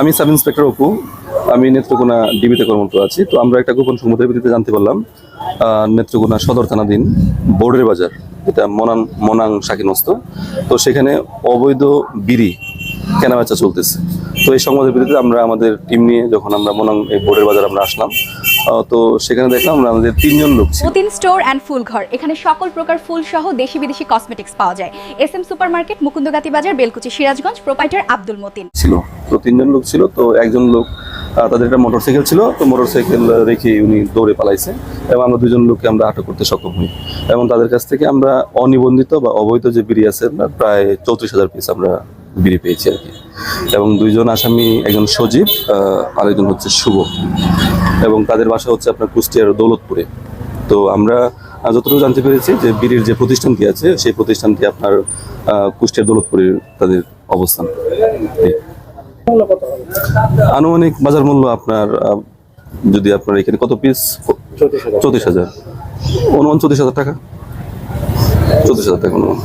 আমি sub inspector Apu. আমি নেত্রকোনা ডিবিতে কর্মরত আছি। তো আমরা একটা গোপন সংবাদের ভিত্তিতে জানতে পারলাম নেত্রকোনা সদর থানাধীন বোর্ডের বাজার, এটা মনাং মনাং শাকিনস্ত। তো সেখানে অবৈধ বিড়ি কেনাবেচা চলতেছে। তো এই সংবাদের ভিত্তিতে আমরা আমাদের টিম নিয়ে যখন আমরা মনাং এই বোর্ডের বাজার আমরা আসলাম তো সেখানে দেখলাম আমরা আমাদের তিনজন লোক ছিল। মতিন স্টোর অ্যান্ড ফুল ঘর। এখানে সকল প্রকার ফুল সহ দেশি বিদেশি কসমেটিক্স পাওয়া যায়। S M super market Mukundagati বাজার বেলকুচি সিরাজগঞ্জ প্রোপাইটার আব্দুল মতিন। ছিল। তো তিনজন লোক ছিল। তো একজন লোক তাদের একটা মোটরসাইকেল ছিল। তো মোটরসাইকেল রেখে উনি দৌড়ে পালাইছে এবং আমরা দুজন লোককে আমরা আটক করতে সক্ষম হই। এবং তাদের কাছ থেকে আমরা অনিবন্ধিত বা অবৈধ যে বিড়ি আছে প্রায় চৌত্রিশ হাজার পিস আমরা বিড়ি পেয়েছি আর কি। এবং দুইজন আসামি একজন সজীব আরেকজন হচ্ছে শুভ। এবং তাদের বাসা হচ্ছে আপনার কুষ্টিয়ার দৌলতপুরে। তো আমরা যতটুকু জানতে পেরেছি যে বিড়ির যে প্রতিষ্ঠানটি আছে সেই প্রতিষ্ঠানটি আপনার কুষ্টিয়ার দৌলতপুরে তাদের অবস্থান। আনুমানিক বাজার মূল্য আপনার যদি আপনার এখানে কত পিস চৌত্রিশ হাজার। অনুমান চৌত্রিশ হাজার টাকা? চৌত্রিশ হাজার টাকা অনুমান।